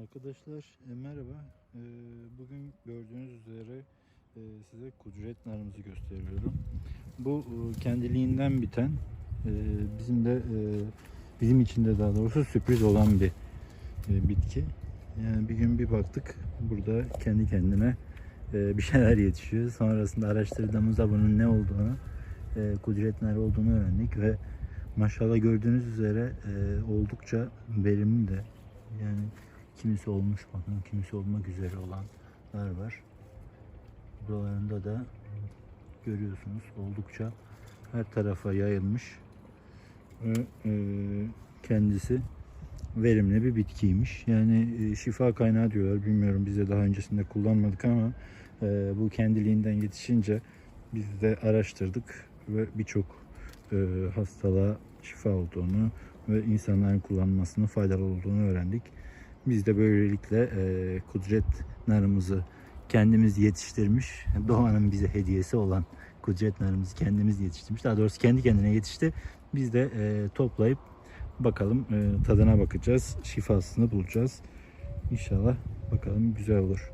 Arkadaşlar e, merhaba. E, bugün gördüğünüz üzere e, size kudret narımızı gösteriyorum. Bu e, kendiliğinden biten e, bizim de e, bizim için de daha doğrusu sürpriz olan bir e, bitki. Yani bir gün bir baktık burada kendi kendine e, bir şeyler yetişiyor. Sonrasında araştırdığımızda bunun ne olduğunu, e, kudret narı olduğunu öğrendik ve maşallah gördüğünüz üzere e, oldukça verimli de yani kimisi olmuş bakın kimisi olmak üzere olanlar var. Buralarında da görüyorsunuz oldukça her tarafa yayılmış ve e, kendisi verimli bir bitkiymiş. Yani e, şifa kaynağı diyorlar. Bilmiyorum biz de daha öncesinde kullanmadık ama e, bu kendiliğinden yetişince biz de araştırdık ve birçok hastalığa şifa olduğunu ve insanların kullanmasının faydalı olduğunu öğrendik. Biz de böylelikle e, kudret narımızı kendimiz yetiştirmiş, doğanın bize hediyesi olan kudret narımızı kendimiz yetiştirmiş. Daha doğrusu kendi kendine yetişti. Biz de e, toplayıp bakalım e, tadına bakacağız, şifasını bulacağız. İnşallah bakalım güzel olur.